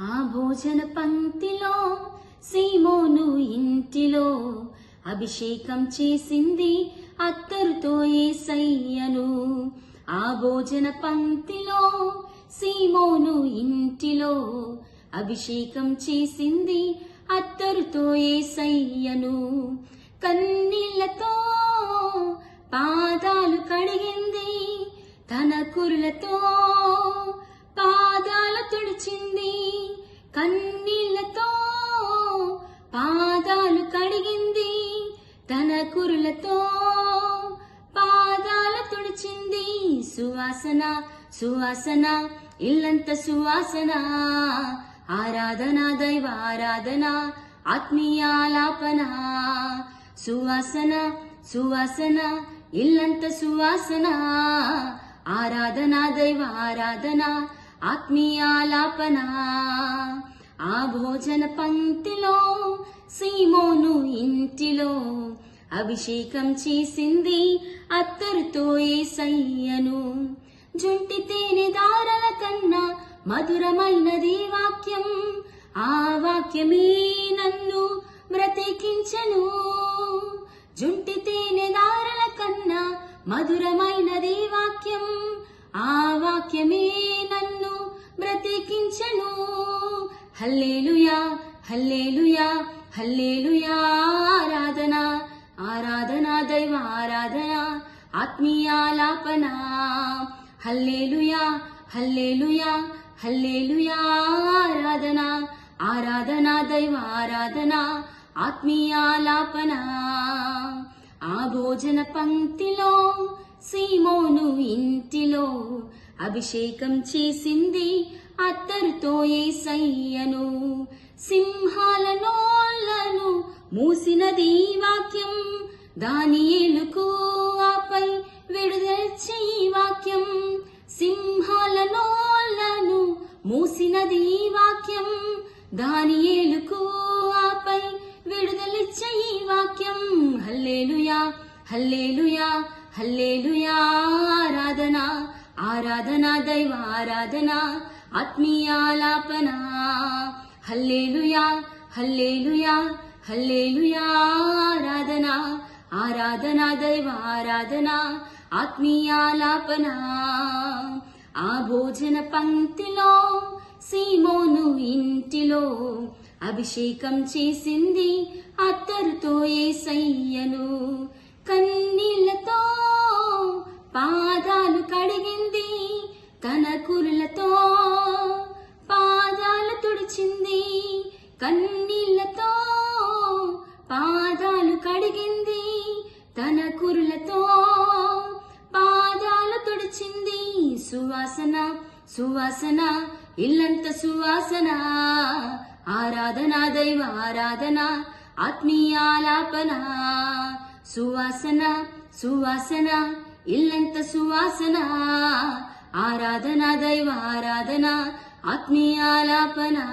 ఆ భోజన పంక్తిలో సీమోను ఇంటిలో అభిషేకం చేసింది అత్తరుతో ఏసయ్యను. ఆ భోజన పంక్తిలో సీమోను ఇంటిలో అభిషేకం చేసింది అత్తరుతో ఏసయ్యను. కన్నీళ్ళతో పాదాలు కడిగింది తన కురులతో పాదాల తుడిచింది. కన్నీళ్ళతో పాదాలు కడిగింది. తన కురులతో పాదాల తుడిచింది. సువాసన సువాసన ఇల్లంత సువాసన. ఆరాధన దైవ ఆరాధన ఆత్మీయాలాపన. సువాసన సువాసన ఇల్లంత సువాసన. ఆరాధన దైవ ఆరాధన ఆత్మీయాలాపన. ఆ భోజన పంక్తిలో సీమోను ఇంటిలో అభిషేకం చేసింది అత్తరుతో ఏసయ్యను. జుంటి తేనె దారల కన్నా మధురమైనది వాక్యం ఆ వాక్యమే నన్ను బ్రతికించను. జుంటి తేనె దారల కన్నా మధురమైనది వాక్యం ఆ వాక్యమే బ్రతికించను. హల్లేలుయా హల్లేలుయా హల్లేలుయా ఆరాధన ఆరాధన దైవ ఆరాధన ఆత్మీయాలాపన. హల్లేలుయా హల్లేలుయా హల్లేలుయా ఆరాధన ఆరాధన దైవ ఆరాధన ఆత్మీయాలాపన. ఆ భోజన పంక్తిలో సీమోను ఇంటిలో అభిషేకం చేసింది అత్తరుతో ఏసయ్యను. సింహాల నోళ్ళను మూసినది వాక్యం దాని ఏలుకు ఆపై విడుదల చెయ్యి వాక్యం. సింహాల నోళ్ళను మూసినది వాక్యం దాని ఏలుకు ఆపై విడుదలిచ్చే వాక్యం. హల్లేలుయా హల్లేలుయా హల్లేలుయా ఆరాధన ఆరాధన దైవ ఆరాధన ఆత్మీయాలాపన హల్లేలుయా హల్లేలుయా హల్లేలుయా ఆరాధన ఆరాధన దైవ ఆరాధన ఆత్మీయాలాపన ఆ భోజన పంక్తిలో సీమోను ఇంటిలో అభిషేకం చేసింది అత్తరుతో ఏసయ్యను. కన్నీళ్ళ తన పాదాలు తుడిచింది. కన్నీళ్ళతో పాదాలు కడిగింది. తన కురులతో పాదాలు తుడిచింది. సువాసన సువాసన ఇల్లంత సువాసన. ఆరాధన దైవ ఆరాధన ఆత్మీయాలాపన సువాసన సువాసన ఇల్లంత సువాసన. धना दैवाराधना आत्मीयालापना।